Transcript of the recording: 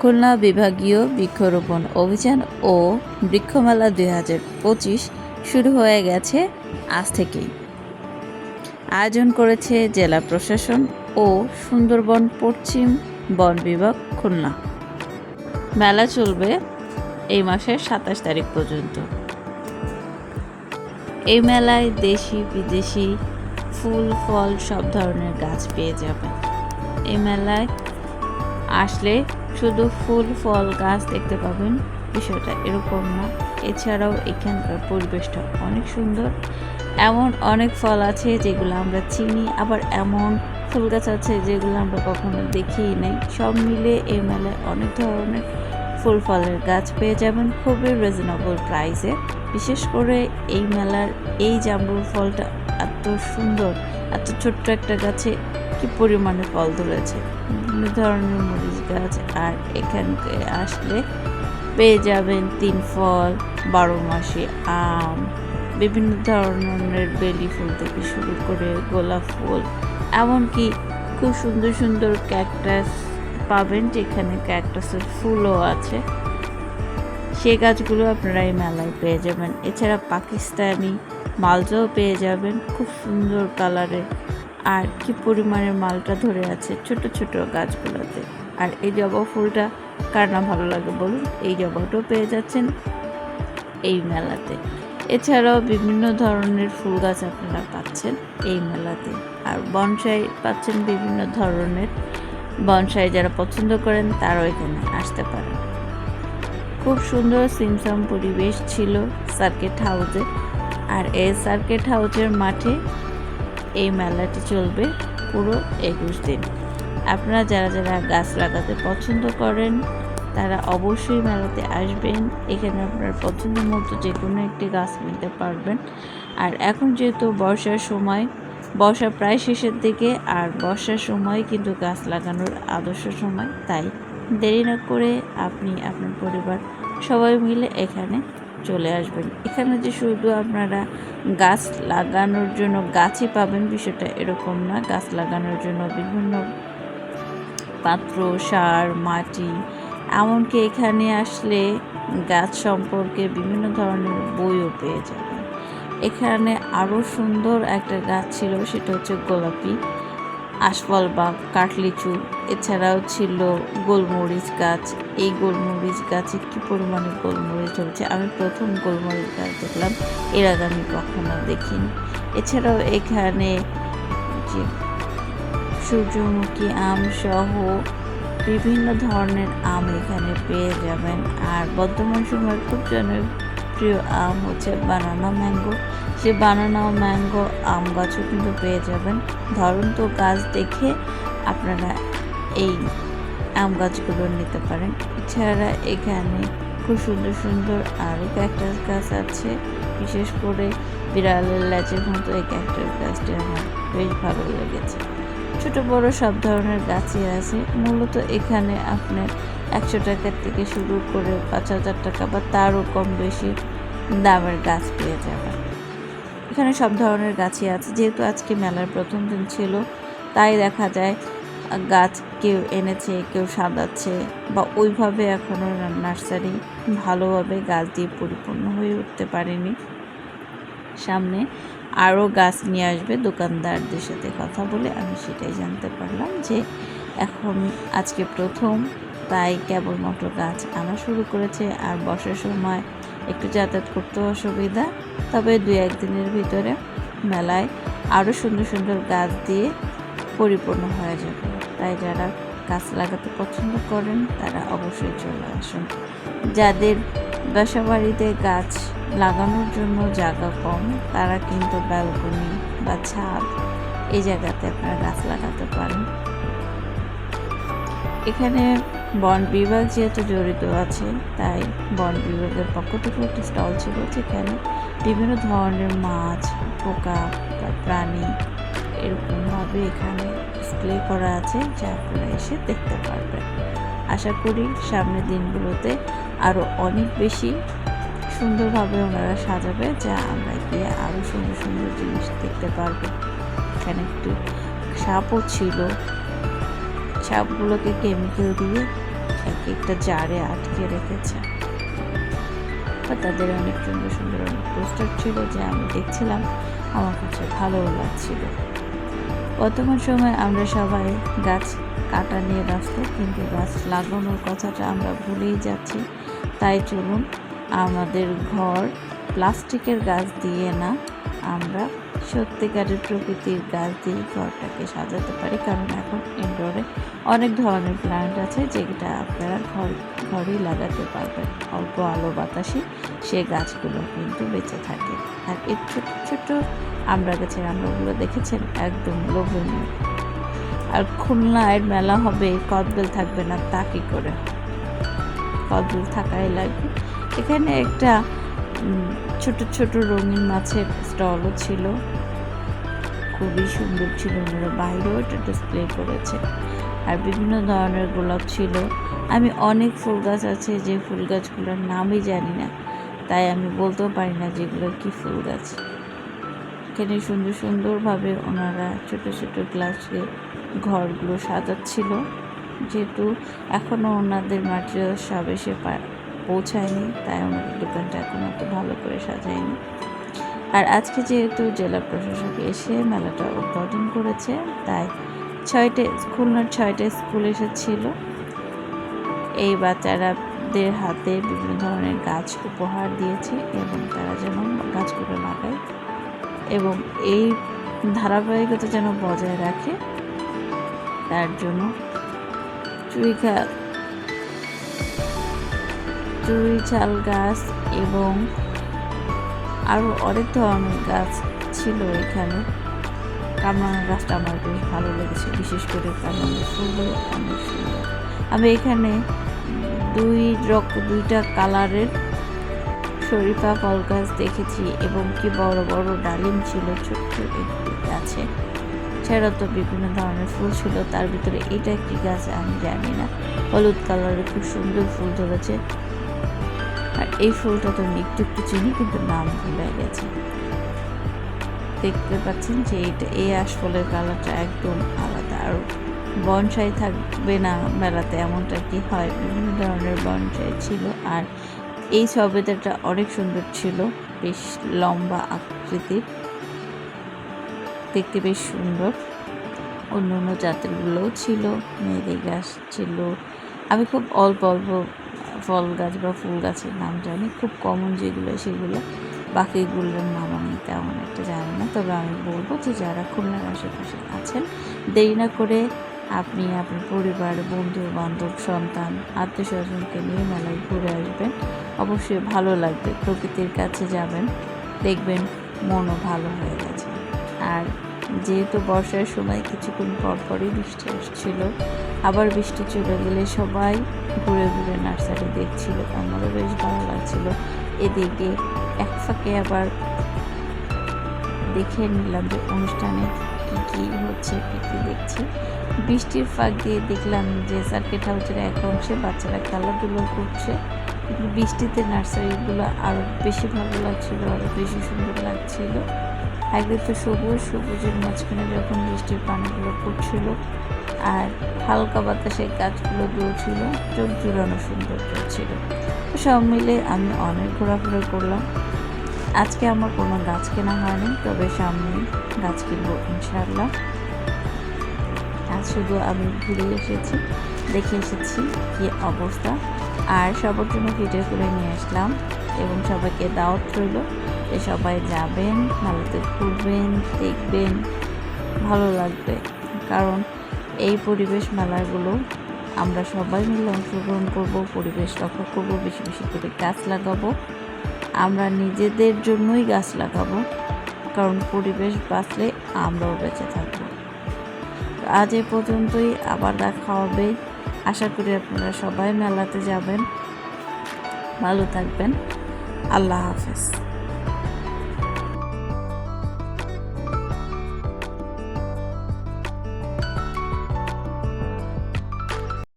খুলনা বিভাগীয় বৃক্ষরোপণ অভিযান ও বৃক্ষমেলা দুই হাজার পঁচিশ শুরু হয়ে গেছে আজ থেকেই। আয়োজন করেছে জেলা প্রশাসন ও সুন্দরবন পশ্চিম বন বিভাগ খুলনা। মেলা চলবে এই মাসের সাতাশ তারিখ পর্যন্ত। এই মেলায় দেশি, বিদেশি ফুল, ফল সব ধরনের গাছ পেয়ে যাবেন এই মেলায় আসলে শুধু ফুল ফল গাছ দেখতে পাবেন, বিষয়টা এরকম না। এছাড়াও এখানকার পরিবেশটা অনেক সুন্দর। এমন অনেক ফল আছে যেগুলো আমরা চিনি, আবার এমন ফুল গাছ আছে যেগুলো আমরা কখনো দেখিই নাই। সব মিলে এই মেলায় অনেক ধরনের ফুল ফলের গাছ পেয়ে যাবেন খুবই রিজনেবল প্রাইসে বিশেষ করে এই মেলার এই জাম্বুর ফলটা এত সুন্দর, এত ছোট্ট একটা গাছে কি পরিমাণে ফল ধরেছে বিভিন্ন ধরনের মরিচ গাছ, আর এখানকে আসলে পেয়ে যাবেন তিন ফল, বারো মাসে আম, বিভিন্ন ধরনের বেলি ফুল থেকে শুরু করে গোলাপ ফুল, এমনকি খুব সুন্দর সুন্দর ক্যাকটাস পাবেন যেখানে ক্যাকটাসের ফুলও আছে। সে গাছগুলো আপনারা এই মেলায় পেয়ে যাবেন। এছাড়া পাকিস্তানি মালজাও পেয়ে যাবেন। খুব সুন্দর কালারের আর কি পরিমাণের মালটা ধরে আছে ছোট ছোট গাছগুলোতে। আর এই জবা ফুলটা কার না ভালো লাগে বলুন? এই জবাটাও পেয়ে যাচ্ছেন এই মেলাতে। এছাড়াও বিভিন্ন ধরনের ফুল গাছ আপনারা পাচ্ছেন এই মেলাতে। আর বনসাই পাচ্ছেন বিভিন্ন ধরনের। বনসাই যারা পছন্দ করেন তারাও এখানে আসতে পারেন। খুব সুন্দর সিমসাম পরিবেশ ছিল সার্কিট হাউসে। আর এই সার্কিট হাউসের মাঠে এই মেলাটি চলবে পুরো একুশ দিন। আপনারা যারা যারা গাছ লাগাতে পছন্দ করেন, তারা অবশ্যই মেলাতে আসবেন। এখানে আপনার পছন্দ মতো যে কোনো একটি গাছ নিতে পারবেন। আর এখন যেহেতু বর্ষার সময়, বর্ষা প্রায় শেষের দিকে, আর বর্ষার সময় কিন্তু গাছ লাগানোর আদর্শ সময়, তাই দেরি না করে আপনি আপনার পরিবার সবাই মিলে এখানে চলে আসবেন। এখানে যে শুধু আপনারা গাছ লাগানোর জন্য গাছই পাবেন, বিষয়টা এরকম না। গাছ লাগানোর জন্য বিভিন্ন পাত্র, সার, মাটি, এমনকি এখানে আসলে গাছ সম্পর্কে বিভিন্ন ধরনের বইও পেয়ে যাবেন। এখানে আরও সুন্দর একটা গাছ ছিল, সেটা হচ্ছে গোলাপি। আশফল বা কাঠলিচু এছাড়াও ছিল গোলমরিচ গাছ। এই গোলমরিচ গাছে কী পরিমাণে গোলমরিচ ধরেছে আমি প্রথম গোলমরিচ গাছ দেখলাম, এর আগে আমি কখনো দেখিনি। এছাড়াও এখানে যে সূর্যমুখী আম সহ বিভিন্ন ধরনের আম এখানে পেয়ে যাবেন। আর বর্তমান সময়ের খুব জনপ্রিয় আম হচ্ছে বানানা ম্যাঙ্গো। সে বানানা ও ম্যাঙ্গো আম গাছও কিন্তু পেয়ে যাবেন। ধরুন তো গাছ দেখে আপনারা এই আম গাছগুলো নিতে পারেন। এছাড়া এখানে খুব সুন্দর সুন্দর আরও ক্যাকটাস গাছ আছে। বিশেষ করে বিড়ালের ল্যাচের মতো এই ক্যাকটাস গাছটি আমার বেশ ভালো লেগেছে। ছোট বড় সব ধরনের গাছই আছে। মূলত এখানে আপনার একশো টাকার থেকে শুরু করে পাঁচ হাজার টাকা বা তারও কম বেশি দামের গাছ পেয়ে যাবেন। এখানে সব ধরনের গাছই আছে। যেহেতু আজকে মেলার প্রথম দিন ছিল, তাই দেখা যায় গাছ কেউ এনেছে, কেউ সাজাচ্ছে বা ওইভাবে এখনও নার্সারি ভালোভাবে গাছ দিয়ে পরিপূর্ণ হয়ে উঠতে পারেনি। সামনে আরও গাছ নিয়ে আসবে দোকানদারদের সাথে কথা বলে আমি সেটাই জানতে পারলাম যে এখন আজকে প্রথম, তাই কেবলমাত্র গাছ আনা শুরু করেছে আর বসার সময় একটু যাতায়াত করতে অসুবিধা। তবে দু একদিনের ভিতরে মেলায় আরও সুন্দর সুন্দর গাছ দিয়ে পরিপূর্ণ হয়ে যাবে। তাই যারা গাছ লাগাতে পছন্দ করেন, তারা অবশ্যই চলে আসুন। যাদের বাসা বাড়িতে গাছ লাগানোর জন্য জায়গা কম, তারা কিন্তু ব্যালকনি বা ছাদ এই জায়গাতে আপনারা গাছ লাগাতে পারেন। এখানে বন বিভাগ যেহেতু জড়িত আছে, তাই বন বিভাগের পক্ষ থেকে একটি স্টল ছিল যেখানে বিভিন্ন ধরনের মাছ, পোকা প্রাণী এরকমভাবে এখানে ডিসপ্লে করা আছে, যা আপনারা এসে দেখতে পারবেন। আশা করি সামনের দিনগুলোতে আরও অনেক বেশি সুন্দরভাবে ওনারা সাজাবে, যা আমরা গিয়ে আরও সুন্দর সুন্দর জিনিস দেখতে পারব। এখানে একটু সাপও ছিল। সাপগুলোকে কেমিক্যাল দিয়ে একটা জারে আটকে রেখেছে। তাদের অনেক সুন্দর সুন্দর অনেক পোস্টার ছিল যে আমি দেখছিলাম। আমার কাছে ভালোও লাগছিল। বর্তমান সময় আমরা সবাই গাছ কাটা নিয়ে ব্যস্ত, কিন্তু গাছ লাগানোর কথাটা আমরা ভুলেই যাচ্ছি। তাই চলুন, আমাদের ঘর প্লাস্টিকের গাছ দিয়ে না, আমরা সত্যিকারের প্রকৃতির গাছ দিয়ে ঘরটাকে সাজাতে পারি, কারণ এখন ইনডোরে অনেক ধরনের প্ল্যান্ট আছে যেটা আপনারা ঘর, ঘরেই লাগাতে পারবেন। অল্প আলো বাতাসে সে গাছগুলো কিন্তু বেঁচে থাকে। আর এর ছোট ছোট আমরা গাছের আমরাগুলো দেখেছেন? একদম লোভনীয়। আর খুলনায় মেলা হবে, কদবেল থাকবে না, তা কী করে? কদবেল থাকাই লাগবে। এখানে একটা ছোট ছোট রঙিন মাছের স্টলও ছিল। খুবই সুন্দর ছিল, ওনারা বাইরেও এটা ডিসপ্লে করেছে। আর বিভিন্ন ধরনের গোলাপ ছিল। আমি অনেক ফুল গাছ আছে, যে ফুল গাছগুলোর নামই জানি না। তাই আমি বলতেও পারি না যেগুলো কি ফুল গাছ। এখানে সুন্দর সুন্দরভাবে ওনারা ছোট ছোট গ্লাসে ঘরগুলো সাজাচ্ছিল। যেহেতু এখনও ওনাদের মাটিরিয়াল সব এসে পৌঁছায়নি, তাই আমাদের দোকানটা এখন অত ভালো করে সাজায়নি। আর আজকে যেহেতু জেলা প্রশাসক এসে মেলাটা উদ্বোধন করেছে, তাই ছয়টে, খুলনার ছয়টা স্কুল এসেছিল। এই বাচ্চারাদের হাতে বিভিন্ন ধরনের গাছ উপহার দিয়েছে এবং তারা যেন গাছগুলো লাগায় এবং এই ধারাবাহিকতা যেন বজায় রাখে, তার জন্য চুই চুই ঝাল গাছ এবং আরও অনেক ধরনের গাছ ছিল এখানে। কামরাঙা গাছটা আমার বেশ ভালো লেগেছে, বিশেষ করে কামরাঙা ফুলগুলো অনেক সুন্দর। আমি এখানে দুই রক, দুইটা কালারের শরীফা ফল গাছ দেখেছি এবং কি বড় বড় ডালিম ছিল, ছোট্ট একটি গাছে। এছাড়াও তো বিভিন্ন ধরনের ফুল ছিল, তার ভিতরে এটা কি গাছ আমি জানি না। হলুদ কালারের খুব সুন্দর ফুল ধরেছে। এই ফুলটা তো আমি একটু একটু চিনি, কিন্তু নাম ভুলে গেছে। দেখতে পাচ্ছেন যে এটা, এই আশফলের কালারটা একদম আলাদা। আর বনসাই থাকবে না মেলাতে, এমনটা কি হয়? বিভিন্ন ধরনের বনসাই ছিল। আর এই সবেদাটা অনেক সুন্দর ছিল, বেশ লম্বা আকৃতির। দেখতে বেশ সুন্দর। অন্য অন্য জাতেরগুলোও ছিল, মেয়েদের গাছ ছিল। আমি খুব অল্প অল্প ফল গাছ বা ফুল গাছের নাম জানি। খুব কমন যেগুলো, সেগুলো। বাকিগুলোর নাম আমি তেমন একটা জানি না। তবে আমি বলব যে যারা খুলনার আশেপাশে আছেন, দেরি না করে আপনি আপনার পরিবার বন্ধু বান্ধব সন্তান আত্মীয় স্বজনকে নিয়ে মেলায় ঘুরে আসবেন। অবশ্যই ভালো লাগবে। প্রকৃতির কাছে যাবেন, দেখবেন মনও ভালো হয়ে গেছে। আর যেহেতু বর্ষার সময় কিছুক্ষণ পর পরই বৃষ্টি আসছিল, আবার বৃষ্টি চলে গেলে সবাই ঘুরে ঘুরে নার্সারি দেখছিল, আমারও বেশ ভালো লাগছিল। এদিকে এক ফাঁকে আবার দেখে নিলাম যে অনুষ্ঠানে কী কী হচ্ছে, কী কী দেখছি। বৃষ্টির ফাঁক দিয়ে দেখলাম যে সার্কিট হাউসের এক অংশে, বাচ্চারা খেলাধুলো করছে। কিন্তু বৃষ্টিতে নার্সারিগুলো আরও বেশি ভালো লাগছিল, আরও বেশি সুন্দর লাগছিল। একদিকে তো সবুজ, সবুজের মাঝখানে যখন বৃষ্টির পানিগুলো পড়ছিল আর হালকা বাতাসে গাছগুলো দুলছিল, চোখ জুড়ানো সৌন্দর্য ছিল সব মিলে আমি অনেক ঘোরাফেরা করলাম। আজকে আমার কোনো গাছ কেনা হয়নি, তবে সামনে গাছ কিনবো ইনশাআল্লাহ। আজ শুধু আমি ঘুরে এসেছি, দেখে এসেছি কি অবস্থা। আর সবার জন্য ভিডিও করে নিয়ে আসলাম এবং সবাইকে দাওয়াত রইল। যে সবাই যাবেন ভালোতে ঘুরবেন, দেখবেন, ভালো লাগবে। কারণ এই পরিবেশ মেলাগুলো আমরা সবাই মিলে অংশগ্রহণ করব, পরিবেশ রক্ষা করব, বেশি বেশি করে গাছ লাগাবো। আমরা নিজেদের জন্যই গাছ লাগাবো, কারণ পরিবেশ বাঁচলে আমরাও বেঁচে থাকব। আজ এ পর্যন্তই, আবার দেখা হবে। আশা করি আপনারা সবাই মেলাতে যাবেন। ভালো থাকবেন। আল্লাহ হাফেজ।